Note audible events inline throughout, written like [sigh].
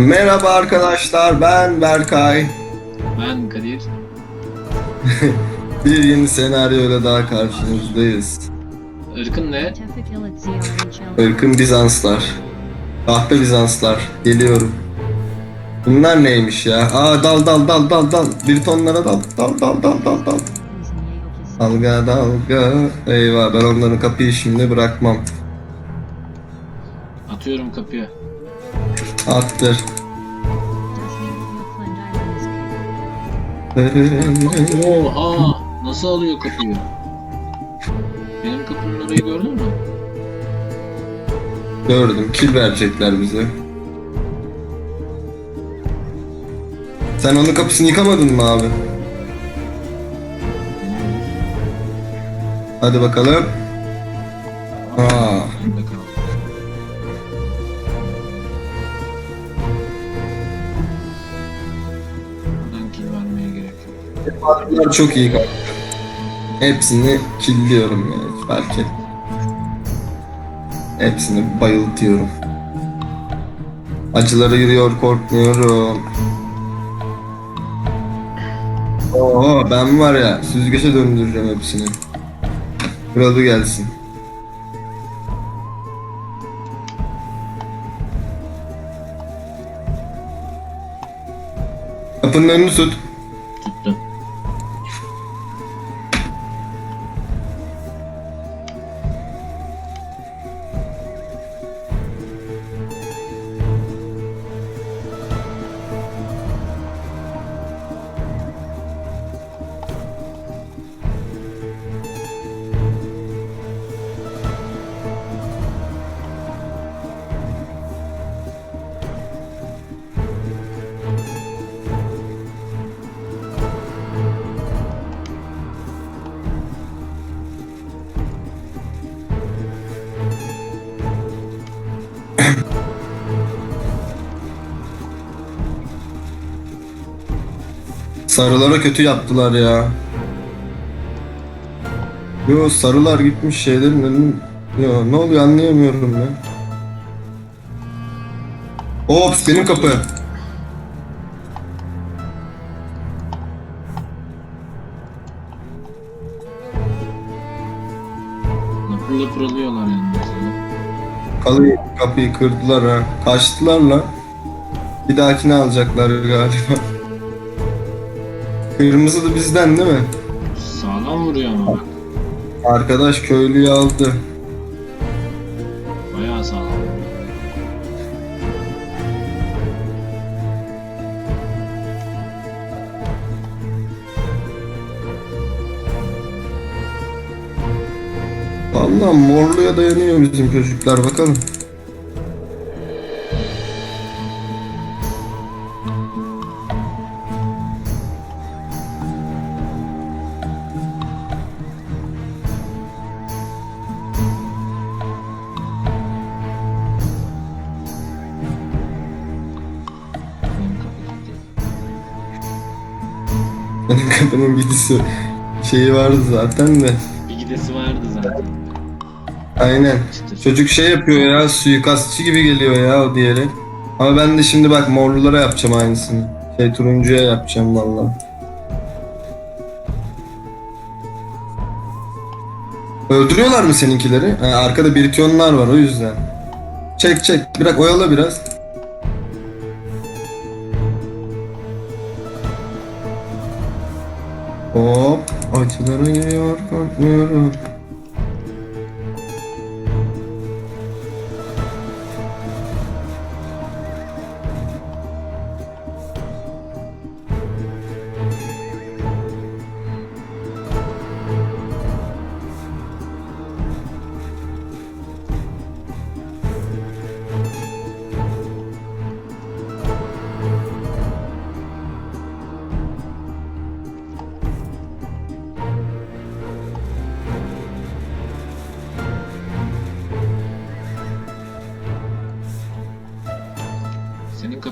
Merhaba arkadaşlar ben Berkay. Ben Kadir. [laughs] Bir yeni senaryoyla daha karşınızdayız. Irkın ne? Irkın Bizanslar. Kahpe Bizanslar. Geliyorum. Bunlar neymiş ya? Aa dal dal dal dal dal. Bir tonlara dal dal dal dal dal dal. Dalga dalga. Eyvah ben onların kapıyı şimdi bırakmam. Atıyorum kapıya. Attır. Oha! Nasıl alıyor kapıyı? Benim kapının orayı gördün mü? Gördüm. Kill verecekler bize. Sen onun kapısını yıkamadın mı abi? Hadi bakalım. Aa, bunlar çok iyi kanka. Hepsini killiyorum ya. hiç Fark. Hepsini bayıltıyorum. Acılara yürüyor korkmuyorum. Oo ben var ya süzgeçe döndüreceğim hepsini. Kralı gelsin. Kapının önünü tut. Sarılara kötü yaptılar ya. Yo sarılar gitmiş şeylerin önünün... Yo ne oluyor anlayamıyorum ya. Ops benim kapı. Lapır alıyorlar yalnız. Kalıyı kapıyı kırdılar ha. Kaçtılar lan. Bir dahakini alacaklar galiba. Kırmızı da bizden değil mi? Sağlam vuruyor ama bak. Arkadaş köylüyü aldı. Bayağı sağlam. Vallahi morluya dayanıyor bizim çocuklar bakalım. Gidisi şeyi vardı zaten de. Bir gidesi vardı zaten. Aynen. Çocuk şey yapıyor ya suikastçı gibi geliyor ya o diğeri. Ama ben de şimdi bak morlulara yapacağım aynısını. Şey turuncuya yapacağım valla. Öldürüyorlar mı seninkileri? Ha, arkada birityonlar var o yüzden. Çek çek. Bırak oyala biraz. Hop. Acılara geliyor korkmuyorum.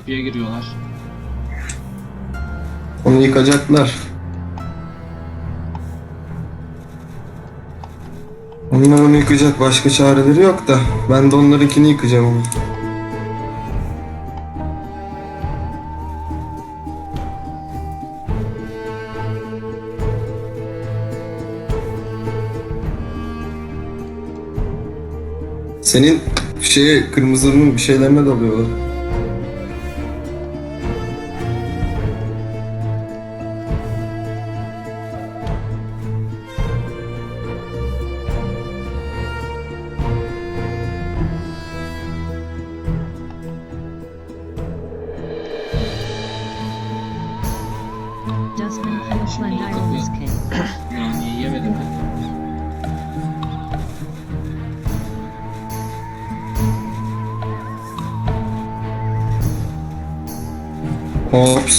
Kapıya giriyorlar. Onu yıkacaklar. Onlar onu yıkacak başka çareleri yok da ben de onlarınkini yıkacağım ama. Senin şeye kırmızının bir şeylerine dalıyorlar.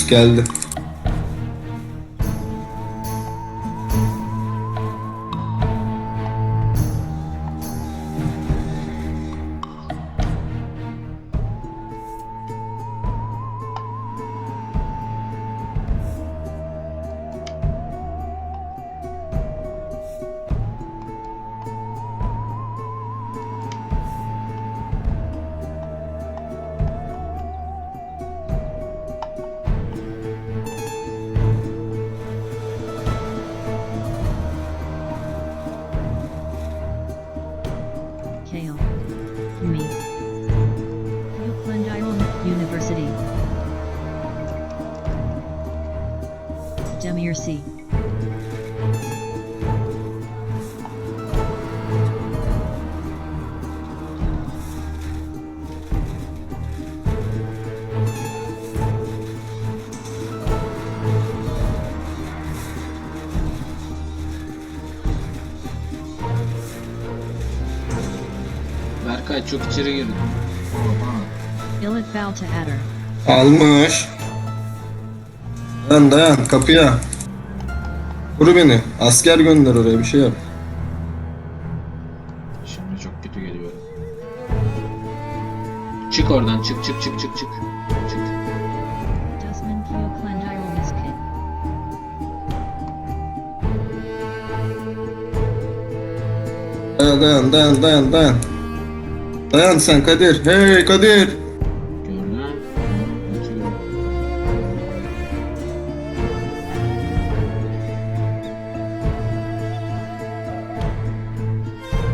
Geldi. Çok içeri. Illit Balta Adder. Almış. Dayan dayan kapıya. Vur beni. Asker gönder oraya bir şey yap. Şimdi çok kötü geliyor. Çık oradan çık çık çık çık çık. Çık. Dustman Penflendiral Miskin. Dayan dayan dayan dayan dayan. Dayan sen Kadir. Hey Kadir.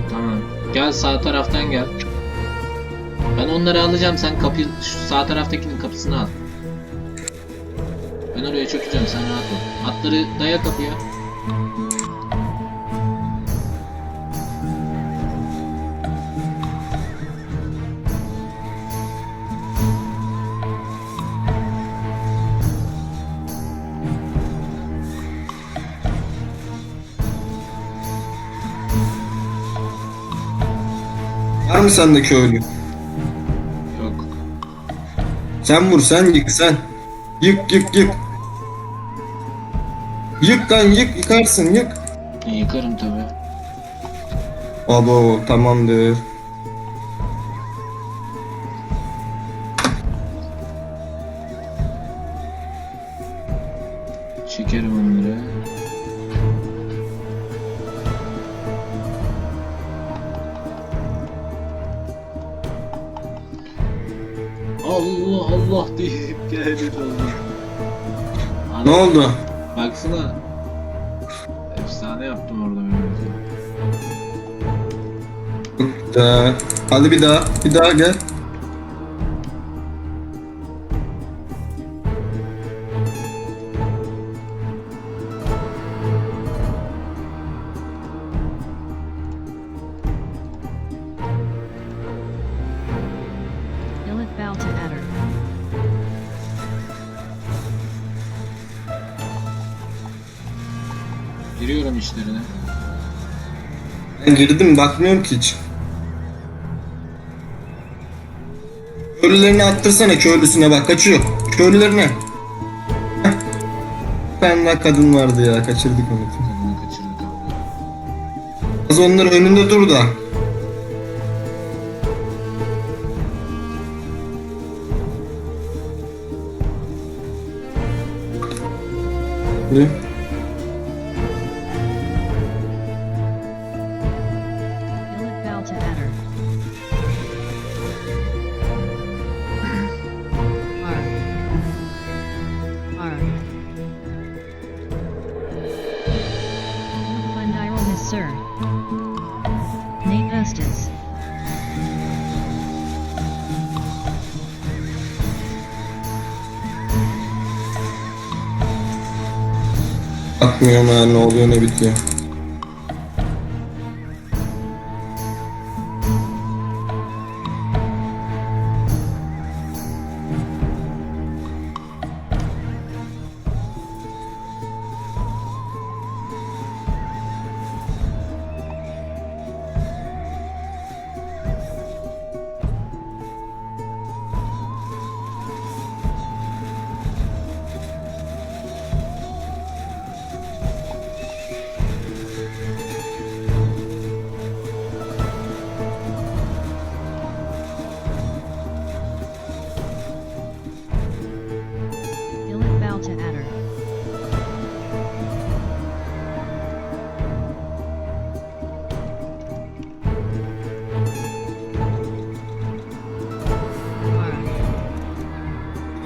Tamam. Gel sağ taraftan gel. Ben onları alacağım. Sen kapı şu sağ taraftakinin kapısını al. Ben oraya çökeceğim. Sen rahat ol. Atları daya kapıya. Var mı sende köylü? Yok. Sen vur sen yık sen. Yık yık yık. Yık lan yık yıkarsın yık. Yıkarım tabi. Abo tamamdır. Allah Allah deyip Allah. Ne oldu? Baksana. Efsane yaptım orada böyle. Güzel. Hadi bir daha bir daha gel. Ben girdim bakmıyorum ki hiç. Köylülerini attırsana köylüsüne bak kaçıyor. Köylülerine. Tane daha kadın vardı ya kaçırdık onu. Az onların önünde dur da. Ne? Bakmıyorum ya ne oluyor ne bitiyor.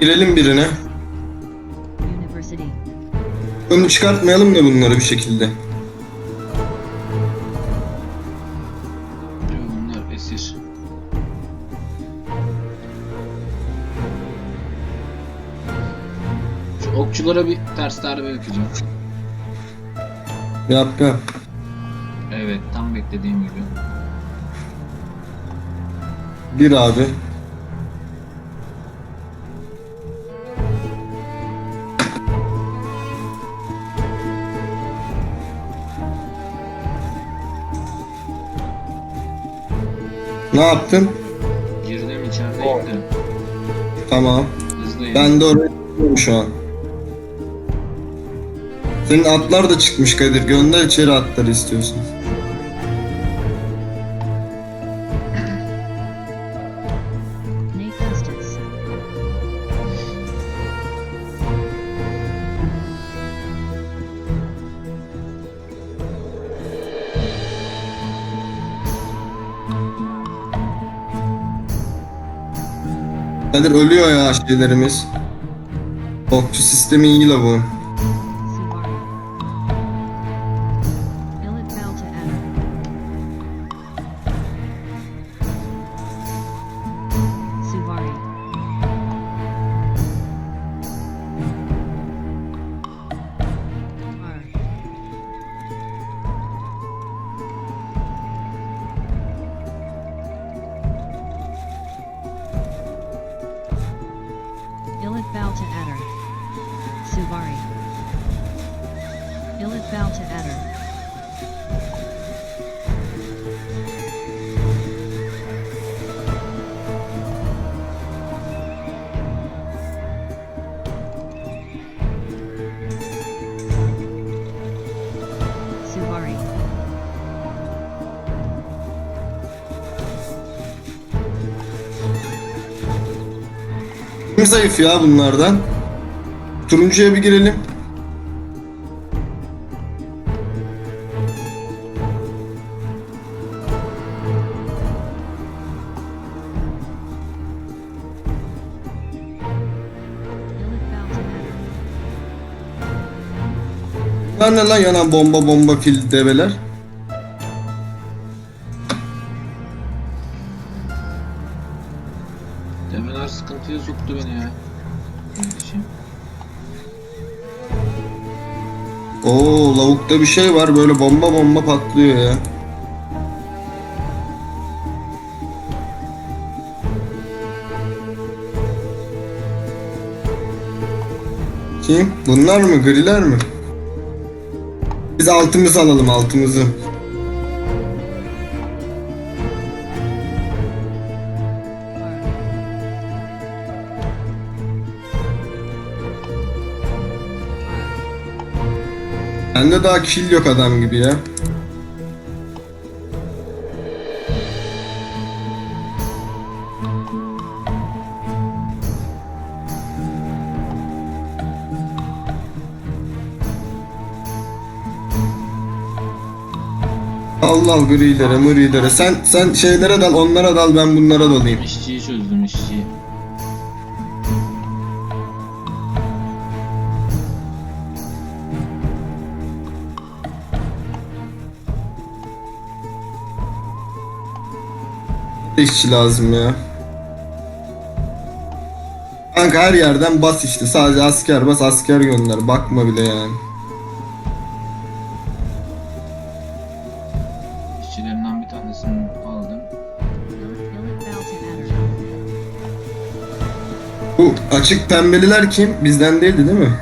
Girelim birine. Önü çıkartmayalım da bunları bir şekilde. Bunlar esir. Şu okçulara bir ters darbe yapacağım. Yap yap. Evet tam beklediğim gibi. Bir abi. Ne yaptın? Girdim içerideyim de. Tamam. Hızlıyım. Ben de oraya gidiyorum şu an. Senin atlar da çıkmış Kadir. Gönder içeri atları istiyorsun. Kadir ölüyor ya şeylerimiz. Okçu sistemi iyi la bu. Kim zayıf ya bunlardan? Turuncuya bir girelim. Bunlar ne lan yanan bomba bomba fil develer? Lavukta bir şey var böyle bomba bomba patlıyor ya. Kim? Bunlar mı? Griler mi? Biz altımızı alalım altımızı. Bende daha kill yok adam gibi ya. Dal grilere murilere. Sen sen şeylere dal onlara dal ben bunlara dalayım. İşçiyi çözdüm işçiyi. İşçi lazım ya. Kanka her yerden bas işte. Sadece asker bas asker gönder. Bakma bile yani. İşçilerinden bir tanesini aldım. Bu açık pembeliler kim? Bizden değildi değil mi?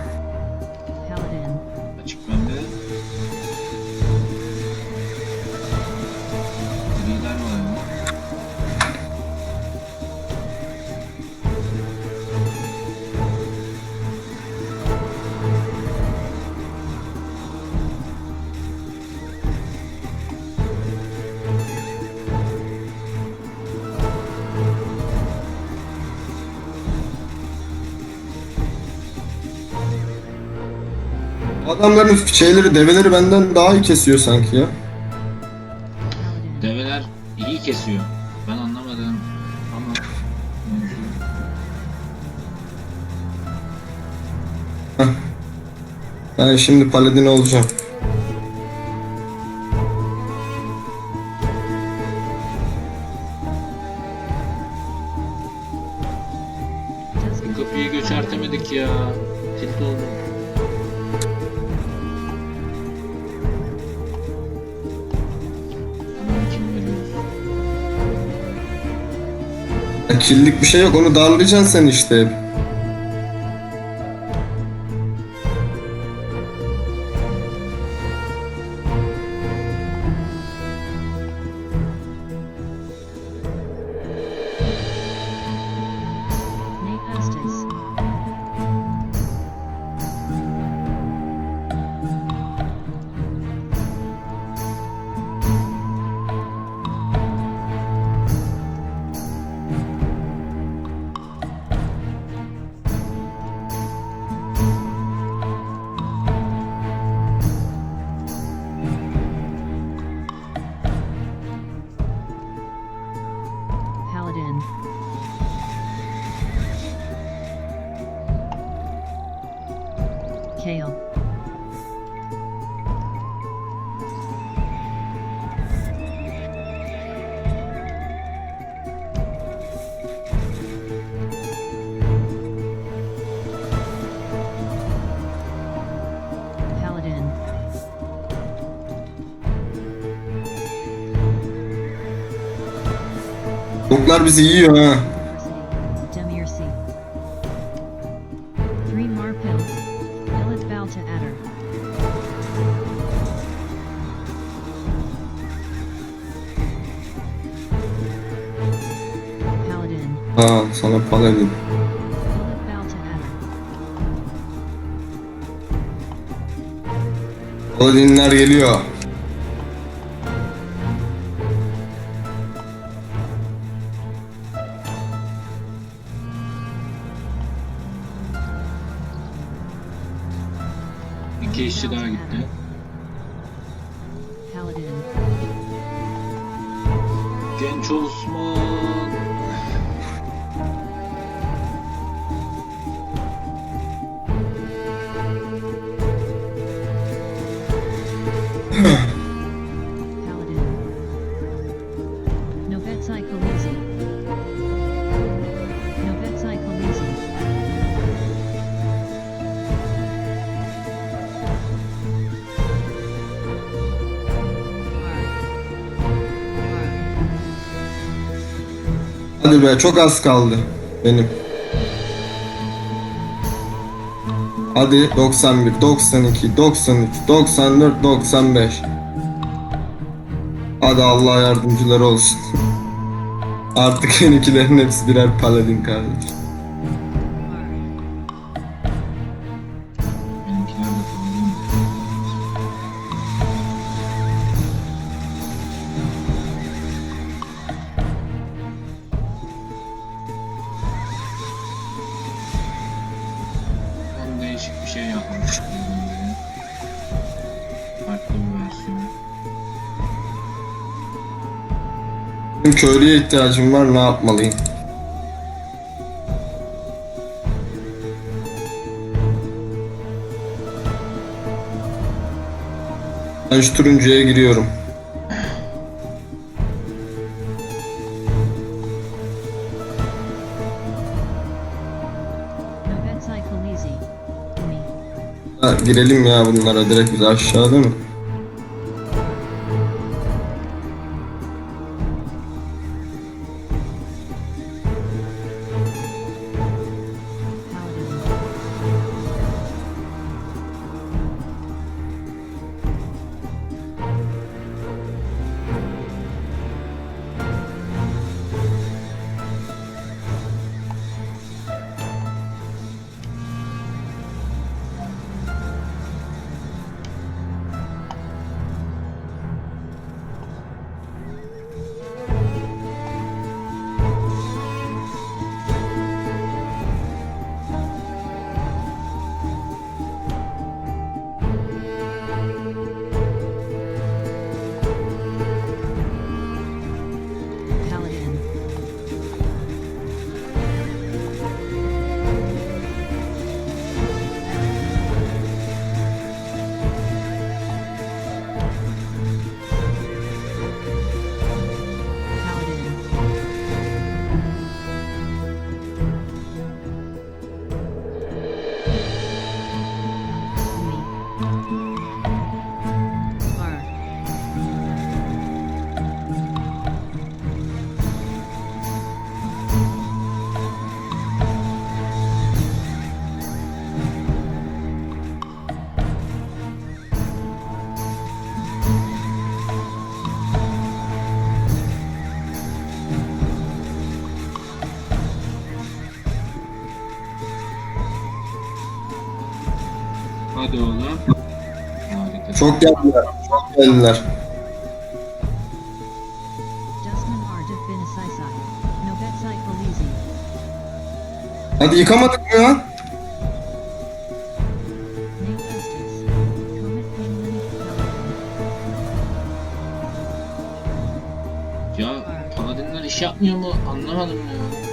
Adamların şeyleri develeri benden daha iyi kesiyor sanki ya. Develer iyi kesiyor. Ben anlamadım ama. Ben şimdi paladin olacağım. Bir şey yok onu darlayacaksın sen işte Tavuklar bizi yiyor ha. Ha sana paladin. Paladinler geliyor. İki işçi daha gitti. Genç Osman. Hadi be çok az kaldı benim. Hadi 91, 92, 93, 94, 95. Hadi Allah yardımcıları olsun. Artık [laughs] seninkilerin hepsi birer paladin kardeş. Köylüye ihtiyacım var ne yapmalıyım? Ben şu turuncuya giriyorum. Ha, girelim ya bunlara direkt biz aşağıda mı? Hadi oğlum. Harika. Çok geldiler. Çok geldiler. Hadi yıkamadık mı ya? Ya paladinler iş yapmıyor mu? Anlamadım ya.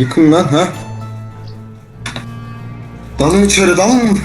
Yıkın lan ha. Dalın içeri dalın.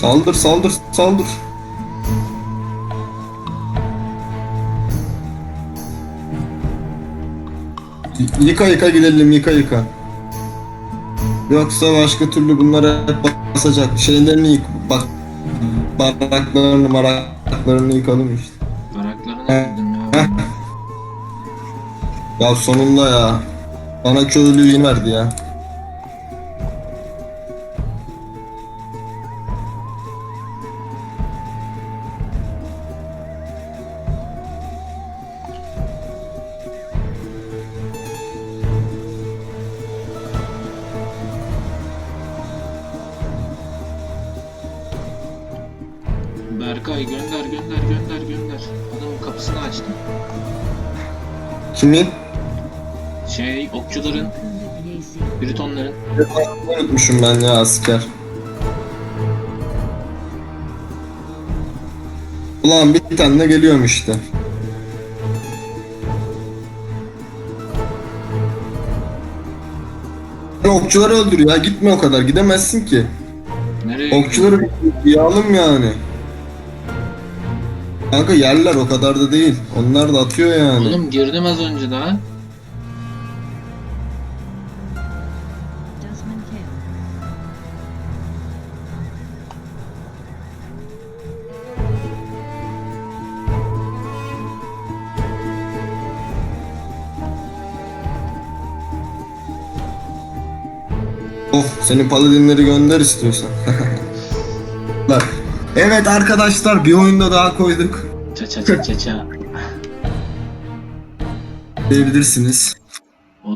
Saldır saldır saldır. Y- Yıka yıka gidelim yıka yıka. Yoksa başka türlü bunlara basacak. Şeylerini yık. Bak. Baraklarını maraklarını yıkalım işte. Baraklarını öldürdüm ya. Ya sonunda ya. Bana köylüyü verdi ya. Kimin? Şey okçuların. Britonların. Unutmuşum ben ya asker. Ulan bir tane de geliyorum işte. Okçuları öldür ya gitme o kadar gidemezsin ki. Nereye Okçuları yağalım yani. Kanka yerler o kadar da değil. Onlar da atıyor yani. Oğlum girdim az önce daha. Of senin paladinleri gönder istiyorsan. [laughs] Bak. Evet arkadaşlar bir oyunda daha koyduk. Ça ça ça ça ça. Diyebilirsiniz.